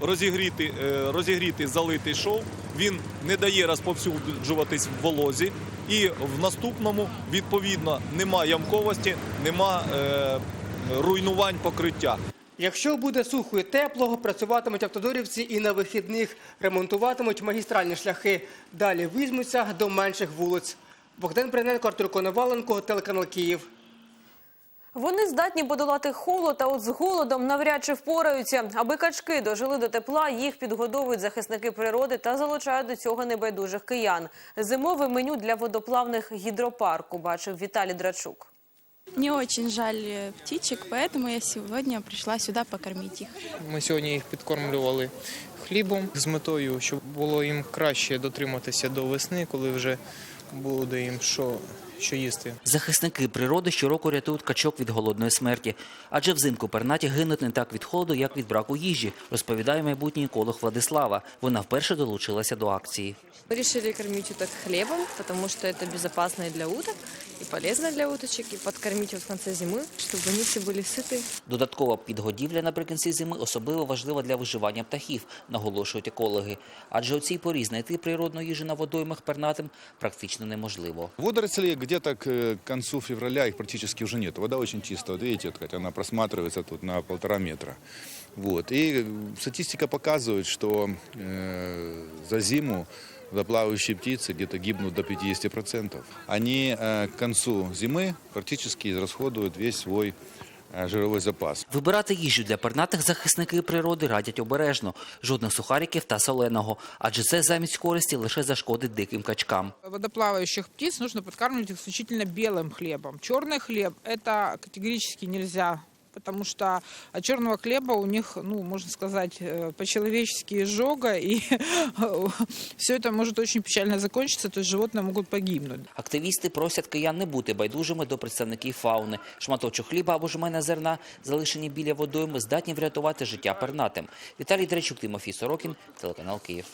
розігріти, е, розігріти залитий шов. Він не дає розповсюджуватись в волозі. І в наступному, відповідно, нема ямковості, нема е, руйнувань покриття. Якщо буде сухо і тепло, працюватимуть автодорівці і на вихідних ремонтуватимуть магістральні шляхи. Далі візьмуться до менших вулиць. Богдан Бриненко, Артур Коноваленко, телеканал Київ. Вони здатні подолати холод, а от з голодом навряд чи впораються. Аби качки дожили до тепла, їх підгодовують захисники природи та залучають до цього небайдужих киян. Зимове меню для водоплавних гідропарку бачив Віталій Драчук. Мне очень жаль э, птичек, поэтому я сегодня пришла сюда покормить их. Ми сьогодні їх підкормлювали хлібом з метою, щоб було їм краще дотриматися до весни, коли вже буде їм що, що їсти. Захисники природи щороку рятують качок від голодної смерті. Адже взимку пернаті гинуть не так від холоду, як від браку їжі, розповідає майбутній еколог Владислава. Вона вперше долучилася до акції. Мы решили кормить уток хлебом, потому что это безопасно и для уток, и полезно для уточек, и подкормить их в конце зимы, чтобы они все были сыты. Додаткова підгодівля наприкінці зими особливо важлива для виживання птахів, наголошують екологи. Адже у цій порі знайти природну їжу на водоймах пернатим практично неможливо. Водорослей где-то к э, концу февраля их практически уже нет. Вода очень чистая. Вот видите, вот, хотя она просматривается тут на полтора метра. Вот. И э, статистика показывает, что э, за зиму водоплавающие птицы где-то гибнут до 50%. Они э, к концу зимы практически израсходуют весь свой э, жировой запас. Вибирати їжу для пернатих захисники природи радять обережно, жодних сухариків та соленого, адже це замість користі лише зашкодить диким качкам. водоплавающих птиц нужно подкармливать исключительно белым хлебом. Черный хлеб это категорически нельзя, потому что от черного хлеба у них, ну, можно сказать, э, по-человечески изжога, и все это может очень печально закончиться, то есть животные могут погибнуть. Активісти просять киян не бути байдужими до представників фауни. Шматочок хліба або жмена зерна, залишені біля водойми, здатні врятувати життя пернатим. Віталій Драчук, Тимофій Сорокін, телеканал Київ.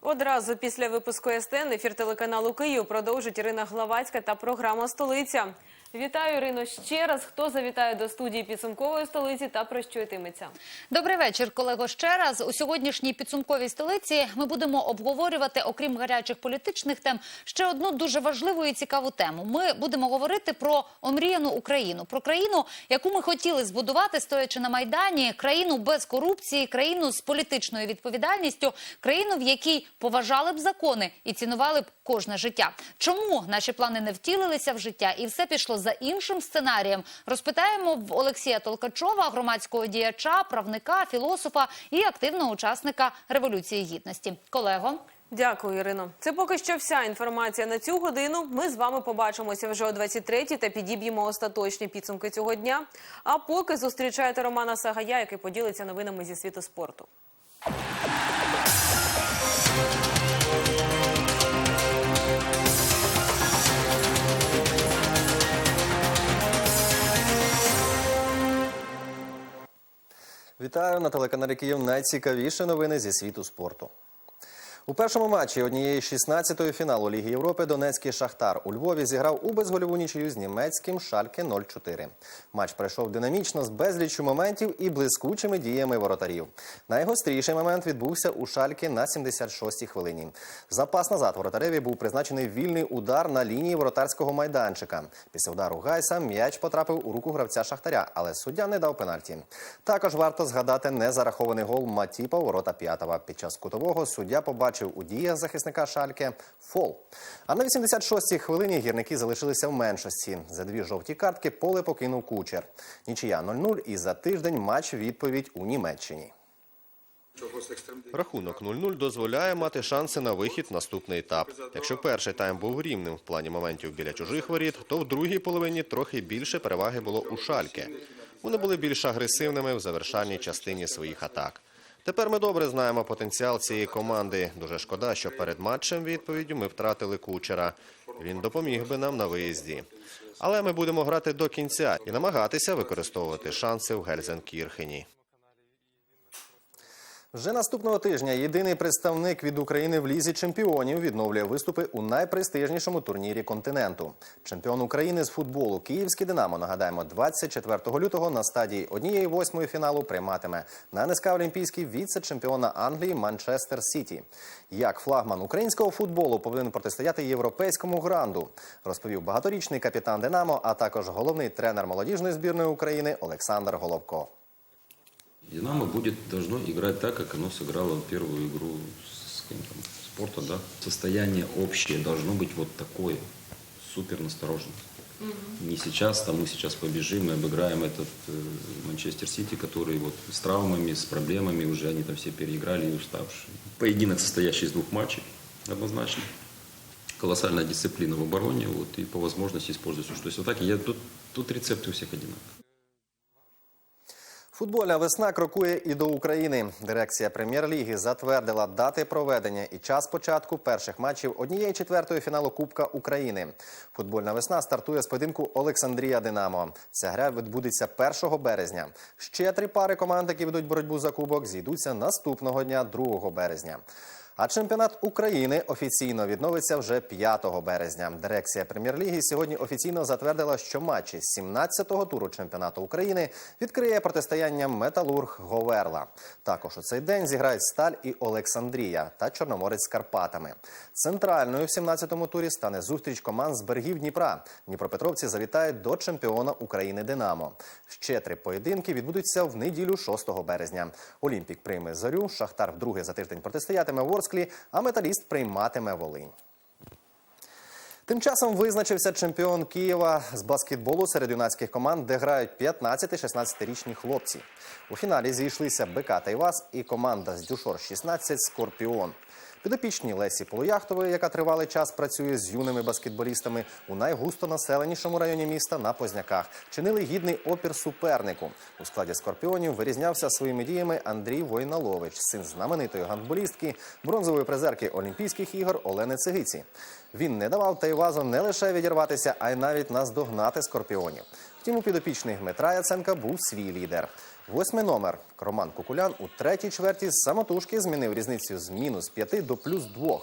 Одразу після випуску СТН ефір телеканалу Київ продовжить Ірина Главацька та програма Столиця. Вітаю, Ірино, ще раз. Хто завітає до студії підсумкової столиці та про що йтиметься? Добрий вечір, колего. Ще раз у сьогоднішній підсумковій столиці ми будемо обговорювати, окрім гарячих політичних тем, ще одну дуже важливу і цікаву тему. Ми будемо говорити про омріяну Україну, про країну, яку ми хотіли збудувати, стоячи на майдані, країну без корупції, країну з політичною відповідальністю, країну, в якій поважали б закони і цінували б кожне життя. Чому наші плани не втілилися в життя і все пішло за іншим сценарієм? Розпитаємо в Олексія Толкачова, громадського діяча, правника, філософа і активного учасника революції гідності. Колего. Дякую, Ірино. Це поки що вся інформація на цю годину. Ми з вами побачимося вже о 23-й та підіб'ємо остаточні підсумки цього дня. А поки зустрічайте Романа Сагая, який поділиться новинами зі світу спорту. Вітаю на телеканалі Київ. Найцікавіші новини зі світу спорту. У першому матчі однієї 16-ї фіналу Ліги Європи Донецький Шахтар у Львові зіграв у безгольову нічию з німецьким Шальке 0-4. Матч пройшов динамічно з безліччю моментів і блискучими діями воротарів. Найгостріший момент відбувся у Шальке на 76-й хвилині. Запас назад воротареві був призначений вільний удар на лінії воротарського майданчика. Після удару Гайса м'яч потрапив у руку гравця Шахтаря, але суддя не дав пенальті. Також варто згадати незарахований гол Матіпа у ворота П'ятова. Під час кутового суддя побачив у діях захисника Шальке фол. А на 86-й хвилині гірники залишилися в меншості. За дві жовті картки поле покинув кучер. Нічия 0-0 і за тиждень матч відповідь у Німеччині. Рахунок 0-0 дозволяє мати шанси на вихід в наступний етап. Якщо перший тайм був рівним в плані моментів біля чужих воріт, то в другій половині трохи більше переваги було у Шальке. Вони були більш агресивними в завершальній частині своїх атак. Тепер ми добре знаємо потенціал цієї команди. Дуже шкода, що перед матчем відповіддю ми втратили кучера. Він допоміг би нам на виїзді. Але ми будемо грати до кінця і намагатися використовувати шанси в Гельзенкірхені. Вже наступного тижня єдиний представник від України в лізі чемпіонів відновлює виступи у найпрестижнішому турнірі континенту. Чемпіон України з футболу Київський Динамо нагадаємо 24 лютого на стадії однієї восьмої фіналу прийматиме на НСК Олімпійський віце-чемпіона Англії Манчестер Сіті. Як флагман українського футболу повинен протистояти європейському гранду, розповів багаторічний капітан Динамо, а також головний тренер молодіжної збірної України Олександр Головко. Динамо будет должно играть так, как оно сыграло первую игру с кем там, спорта, да. Состояние общее должно быть вот такое, супер настороженность. Не сейчас, там мы сейчас побежим и обыграем этот э, Манчестер Сити, который вот с травмами, с проблемами уже они там все переиграли и уставшие. Поединок, состоящий из двух матчей, однозначно. Колоссальная дисциплина в обороне, вот, и по возможности использовать все, что есть в атаке. Я, тут, тут рецепты у всех одинаковые. Футбольна весна крокує і до України. Дирекція прем'єр-ліги затвердила дати проведення і час початку перших матчів однієї четвертої фіналу Кубка України. Футбольна весна стартує з поєдинку Олександрія Динамо. Ця гра відбудеться 1 березня. Ще три пари команд, які ведуть боротьбу за кубок, зійдуться наступного дня, 2 березня. А чемпіонат України офіційно відновиться вже 5 березня. Дирекція прем'єр-ліги сьогодні офіційно затвердила, що матчі з 17-го туру чемпіонату України відкриє протистояння Металург Говерла. Також у цей день зіграють Сталь і Олександрія та Чорноморець з Карпатами. Центральною в 17-му турі стане зустріч команд з берегів Дніпра. Дніпропетровці завітають до чемпіона України Динамо. Ще три поєдинки відбудуться в неділю 6 березня. Олімпік прийме зорю. Шахтар вдруге за тиждень протистоятиме Ворсклі, а металіст прийматиме Волинь. Тим часом визначився чемпіон Києва з баскетболу серед юнацьких команд, де грають 15-16-річні хлопці. У фіналі зійшлися БК Тайвас і команда з Дюшор 16 Скорпіон. Підопічні Лесі Полуяхтової, яка тривалий час працює з юними баскетболістами у найгусто населенішому районі міста на Позняках, чинили гідний опір супернику. У складі скорпіонів вирізнявся своїми діями Андрій Войналович, син знаменитої гандболістки, бронзової призерки Олімпійських ігор Олени Цигиці. Він не давав Тайвазу не лише відірватися, а й навіть наздогнати скорпіонів. Втім, у підопічних Дмитра Яценка був свій лідер. Восьмий номер Роман Кукулян у третій чверті з самотужки змінив різницю з мінус 5 до плюс 2.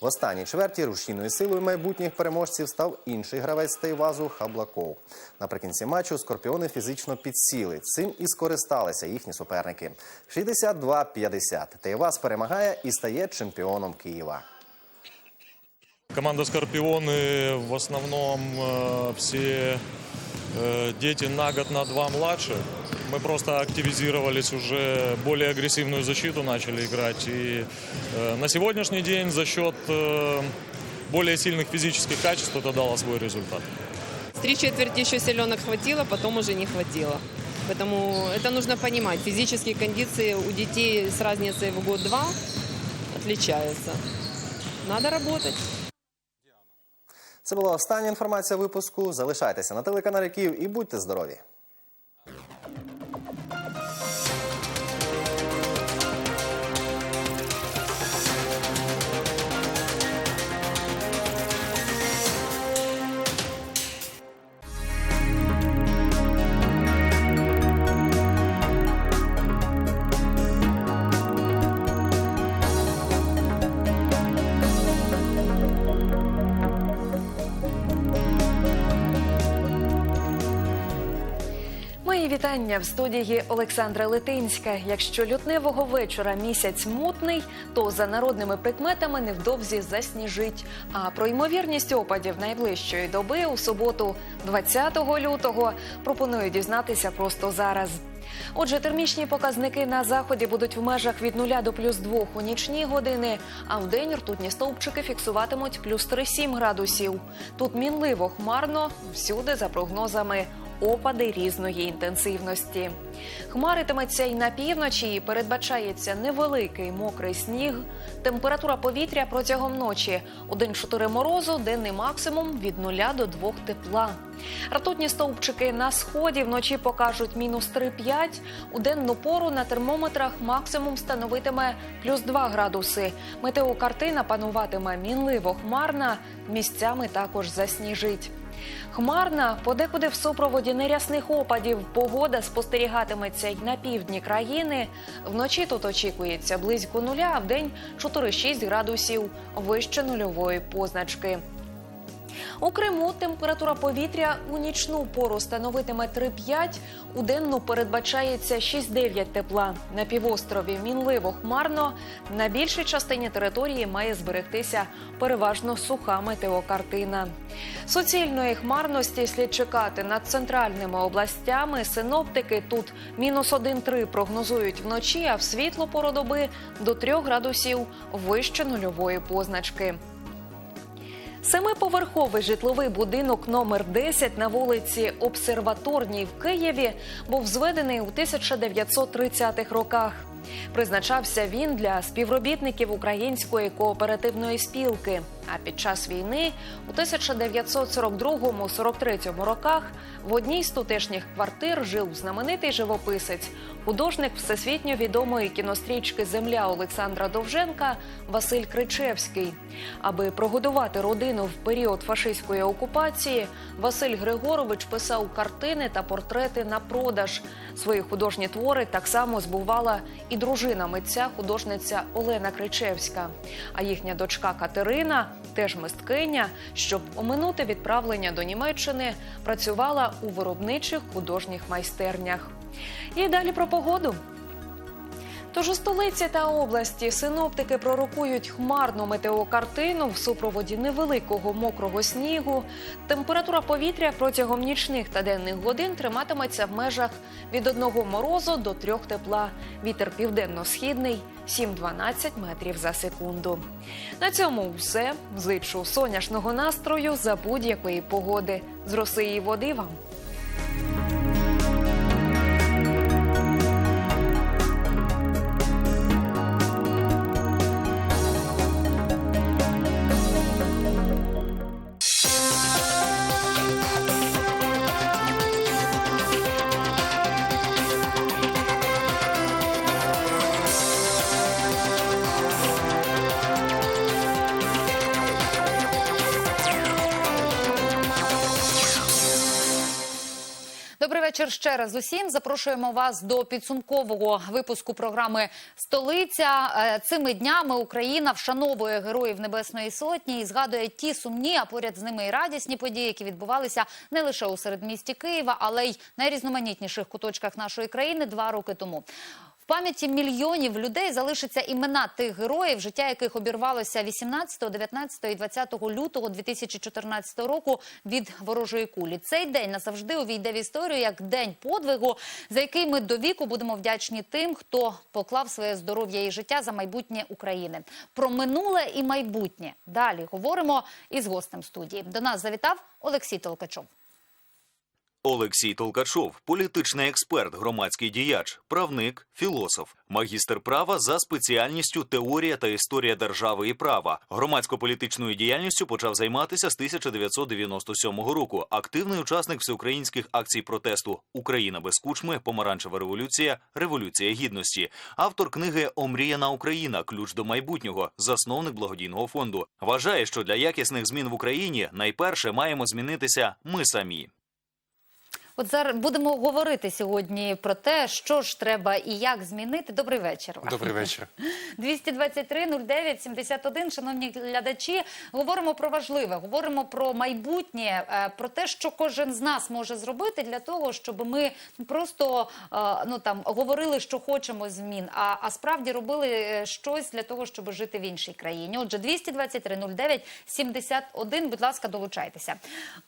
В останній чверті рушійною силою майбутніх переможців став інший гравець Тайвазу Хаблаков. Наприкінці матчу скорпіони фізично підсіли. Цим і скористалися їхні суперники. 62-50. Тайваз перемагає і стає чемпіоном Києва. Команда «Скорпионы» в основном э, все э, дети на год, на два младше. Мы просто активизировались уже, более агрессивную защиту начали играть. И э, на сегодняшний день за счет э, более сильных физических качеств это дало свой результат. С три четверти еще селенок хватило, потом уже не хватило. Поэтому это нужно понимать. Физические кондиции у детей с разницей в год-два отличаются. Надо работать. Це була остання інформація випуску. Залишайтеся на телеканалі Київ і будьте здорові! Вітання в студії Олександра Литинська. Якщо лютневого вечора місяць мутний, то за народними прикметами невдовзі засніжить. А про ймовірність опадів найближчої доби у суботу, 20 лютого, пропоную дізнатися просто зараз. Отже, термічні показники на заході будуть в межах від 0 до плюс 2 у нічні години, а в день ртутні стовпчики фіксуватимуть плюс 3-7 градусів. Тут мінливо хмарно, всюди за прогнозами опади різної інтенсивності. Хмаритиметься й на півночі, і передбачається невеликий мокрий сніг. Температура повітря протягом ночі у день 4 морозу, денний максимум від 0 до 2 тепла. Ртутні стовпчики на сході вночі покажуть мінус 3-5. У денну пору на термометрах максимум становитиме плюс 2 градуси. Метеокартина пануватиме мінливо хмарна, місцями також засніжить. Хмарна, подекуди в супроводі нерясних опадів, погода спостерігатиметься й на півдні країни. Вночі тут очікується близько нуля, а день 4-6 градусів вище нульової позначки. У Криму температура повітря у нічну пору становитиме 3-5, у денну передбачається 6-9 тепла. На півострові мінливо хмарно. На більшій частині території має зберегтися переважно суха метеокартина. Суцільної хмарності слід чекати над центральними областями. Синоптики тут мінус 1-3 прогнозують вночі, а в світло пору доби до 3 градусів вище нульової позначки. Семиповерховий житловий будинок номер 10 на вулиці Обсерваторній в Києві був зведений у 1930-х роках. Призначався він для співробітників української кооперативної спілки. А під час війни у 1942-43 роках в одній з тутешніх квартир жив знаменитий живописець, художник всесвітньо відомої кінострічки Земля Олександра Довженка Василь Кричевський. Аби прогодувати родину в період фашистської окупації, Василь Григорович писав картини та портрети на продаж. Свої художні твори так само збувала і дружина митця, художниця Олена Кричевська. А їхня дочка Катерина, теж мисткиня, щоб оминути відправлення до Німеччини, працювала у виробничих художніх майстернях. І далі про погоду. Тож у столиці та області синоптики пророкують хмарну метеокартину в супроводі невеликого мокрого снігу. Температура повітря протягом нічних та денних годин триматиметься в межах від одного морозу до трьох тепла. Вітер південно-східний 7-12 метрів за секунду. На цьому все. Зичу соняшного настрою за будь-якої погоди. З роси і води вам. Вечір ще раз усім. Запрошуємо вас до підсумкового випуску програми Столиця. Е, Цими днями Україна вшановує героїв Небесної Сотні і згадує ті сумні, а поряд з ними і радісні події, які відбувалися не лише у середмісті Києва, але й найрізноманітніших куточках нашої країни два роки тому. Пам'яті мільйонів людей залишаться імена тих героїв, життя яких обірвалося 18, 19 і 20 лютого 2014 року від ворожої кулі. Цей день назавжди увійде в історію як день подвигу, за який ми до віку будемо вдячні тим, хто поклав своє здоров'я і життя за майбутнє України. Про минуле і майбутнє далі говоримо із гостем студії. До нас завітав Олексій Толкачов. Олексій Толкачов, політичний експерт, громадський діяч, правник, філософ, магістр права за спеціальністю теорія та історія держави і права. Громадсько-політичною діяльністю почав займатися з 1997 року. Активний учасник всеукраїнських акцій протесту Україна без кучми, помаранчева революція, революція гідності. Автор книги Омріяна Україна. Ключ до майбутнього, засновник благодійного фонду. Вважає, що для якісних змін в Україні найперше маємо змінитися ми самі. От зараз будемо говорити сьогодні про те, що ж треба і як змінити. Добрий вечір. вам. Добрий вечір. 223 09 71, шановні глядачі, говоримо про важливе, говоримо про майбутнє, е, про те, що кожен з нас може зробити для того, щоб ми просто е, ну там говорили, що хочемо змін, а, а справді робили е, щось для того, щоб жити в іншій країні. Отже, 223 09 71, будь ласка, долучайтеся.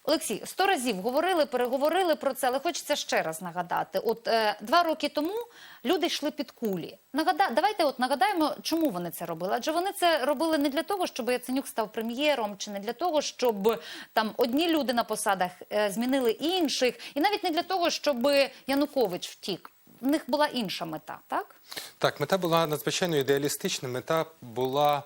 Олексій, сто разів говорили, переговорили про це, але хочеться ще раз нагадати. От е, два роки тому люди йшли під кулі. Нагада... Давайте от нагадаємо, чому вони це робили. Адже вони це робили не для того, щоб Яценюк став прем'єром, чи не для того, щоб там одні люди на посадах е, змінили інших, і навіть не для того, щоб Янукович втік. В них була інша мета, так? Так, мета була надзвичайно ідеалістична. Мета була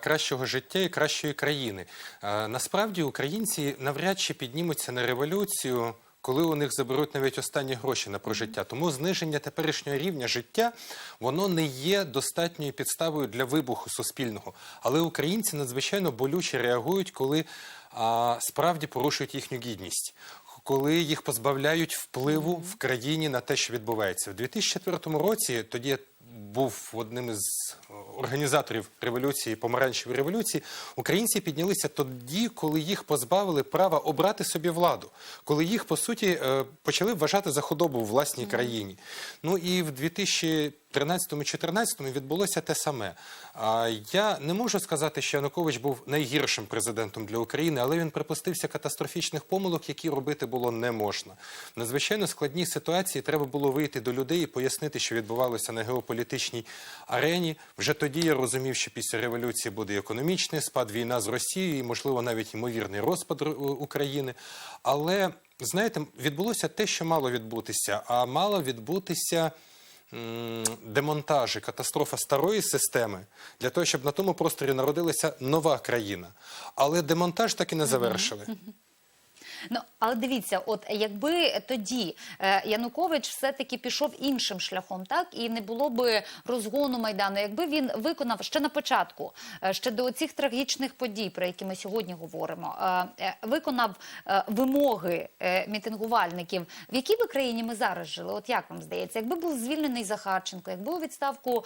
кращого життя і кращої країни. Насправді українці навряд чи піднімуться на революцію коли у них заберуть навіть останні гроші на прожиття. Тому зниження теперішнього рівня життя воно не є достатньою підставою для вибуху суспільного. Але українці надзвичайно болюче реагують, коли а, справді порушують їхню гідність. Коли їх позбавляють впливу в країні на те, що відбувається, в 2004 році тоді був одним із е, організаторів революції, помаранчевої революції. Українці піднялися тоді, коли їх позбавили права обрати собі владу, коли їх по суті е, почали вважати за худобу в власній країні. Ну і в 2013-2014 відбулося те саме. Я не можу сказати, що Янукович був найгіршим президентом для України, але він припустився катастрофічних помилок, які робити було не можна. В надзвичайно складній ситуації треба було вийти до людей і пояснити, що відбувалося на геополітичній арені. Вже тоді я розумів, що після революції буде економічний спад, війна з Росією, і, можливо, навіть ймовірний розпад України. Але знаєте, відбулося те, що мало відбутися, а мало відбутися демонтаж і катастрофа старої системи для того, щоб на тому просторі народилася нова країна. Але демонтаж так і не завершили. Ну, але дивіться, от якби тоді е, Янукович все-таки пішов іншим шляхом, так і не було би розгону майдану, якби він виконав ще на початку, е, ще до цих трагічних подій, про які ми сьогодні говоримо, е, виконав вимоги мітингувальників, в якій би країні ми зараз жили? От як вам здається, якби був звільнений Захарченко, якби у відставку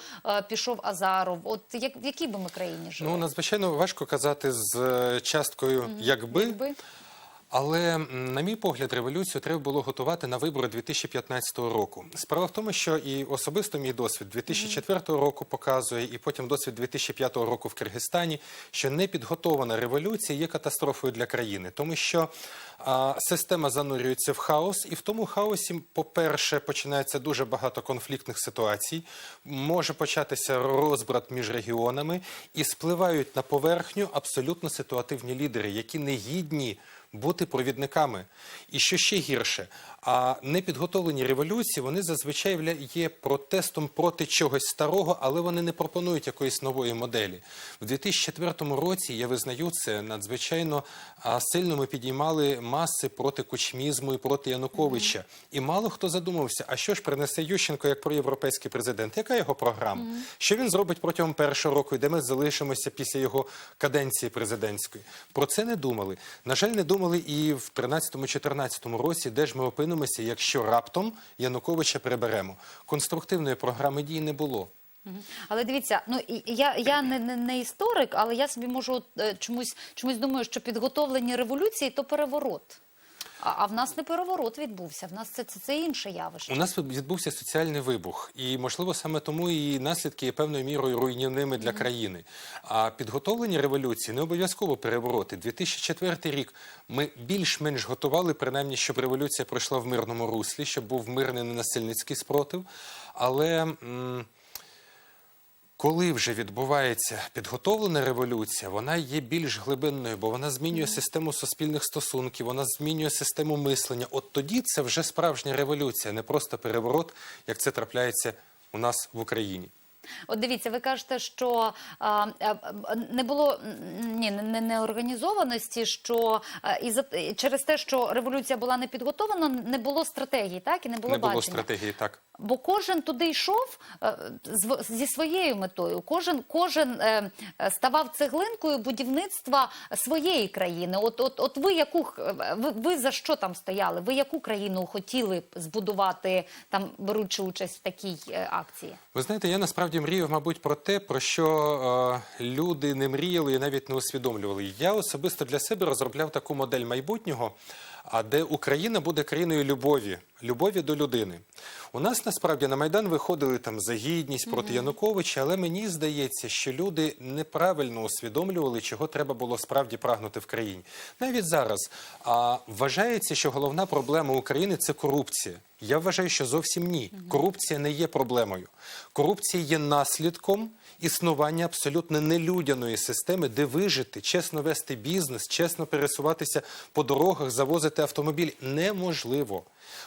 пішов Азаров, от як в якій би ми країні жили? Ну надзвичайно важко казати з часткою якби. Якби? Але, на мій погляд, революцію треба було готувати на вибори 2015 року. Справа в тому, що і особисто мій досвід 2004 року показує, і потім досвід 2005 року в Киргизстані, що непідготована революція є катастрофою для країни, тому що а, система занурюється в хаос, і в тому хаосі, по-перше, починається дуже багато конфліктних ситуацій, може початися розбрат між регіонами, і спливають на поверхню абсолютно ситуативні лідери, які не гідні бути провідниками. І що ще гірше, а непідготовлені революції вони зазвичай є протестом проти чогось старого, але вони не пропонують якоїсь нової моделі. В 2004 році я визнаю це надзвичайно сильно ми підіймали маси проти кучмізму і проти Януковича. І мало хто задумався, а що ж принесе Ющенко як проєвропейський президент? Яка його програма? Що він зробить протягом першого року, і де ми залишимося після його каденції президентської? Про це не думали. На жаль, не думали і в 13-14 році, де ж ми опинимося, якщо раптом Януковича приберемо. Конструктивної програми дій не було. Але дивіться, ну я, я не, не, не історик, але я собі можу е, чомусь, чомусь думаю, що підготовлені революції то переворот. А, а в нас не переворот відбувся. В нас це, це, це інше явище. У нас відбувся соціальний вибух, і можливо саме тому і наслідки є певною мірою руйнівними для країни. А підготовлені революції не обов'язково перевороти. 2004 рік ми більш-менш готували, принаймні, щоб революція пройшла в мирному руслі, щоб був мирний ненасильницький спротив. Але. м, коли вже відбувається підготовлена революція, вона є більш глибинною, бо вона змінює систему суспільних стосунків, вона змінює систему мислення. От тоді це вже справжня революція, не просто переворот, як це трапляється у нас в Україні. От дивіться, ви кажете, що а, не було ні, не, не організованості, що а, і за через те, що революція була не підготовлена, не було стратегії, так і не було не було бачення. стратегії так. Бо кожен туди йшов е, зі своєю метою. Кожен кожен е, е, ставав цеглинкою будівництва своєї країни. От, от, от ви яку ви, ви за що там стояли? Ви яку країну хотіли збудувати там, беручи участь в такій е, акції? Ви знаєте, я насправді мріяв, мабуть, про те, про що е, люди не мріяли і навіть не усвідомлювали. Я особисто для себе розробляв таку модель майбутнього, а де Україна буде країною любові, любові до людини. У нас насправді на майдан виходили там за гідність проти Януковича, але мені здається, що люди неправильно усвідомлювали, чого треба було справді прагнути в країні. Навіть зараз а, вважається, що головна проблема України це корупція. Я вважаю, що зовсім ні. Корупція не є проблемою. Корупція є наслідком існування абсолютно нелюдяної системи, де вижити, чесно вести бізнес, чесно пересуватися по дорогах, завозити автомобіль неможливо.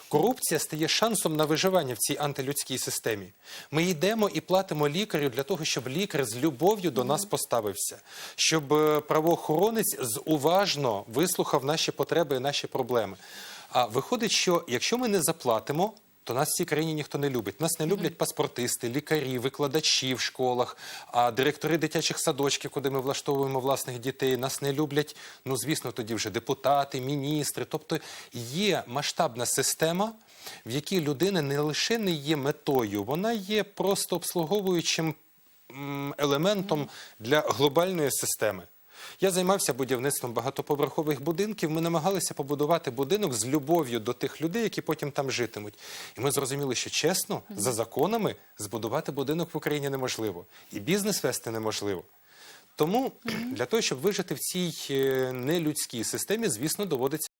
Корупція стає шансом на виживання в цій антилюдській системі. Ми йдемо і платимо лікарю для того, щоб лікар з любов'ю до нас поставився, щоб е, правоохоронець зуважно уважно вислухав наші потреби і наші проблеми. А виходить, що якщо ми не заплатимо, то нас в цій країні ніхто не любить. Нас не люблять паспортисти, лікарі, викладачі в школах, а директори дитячих садочків, куди ми влаштовуємо власних дітей. Нас не люблять. Ну звісно, тоді вже депутати, міністри. Тобто є масштабна система, в якій людина не лише не є метою, вона є просто обслуговуючим елементом для глобальної системи. Я займався будівництвом багатоповерхових будинків. Ми намагалися побудувати будинок з любов'ю до тих людей, які потім там житимуть. І ми зрозуміли, що чесно, за законами збудувати будинок в Україні неможливо, і бізнес вести неможливо. Тому для того, щоб вижити в цій е, нелюдській системі, звісно, доводиться.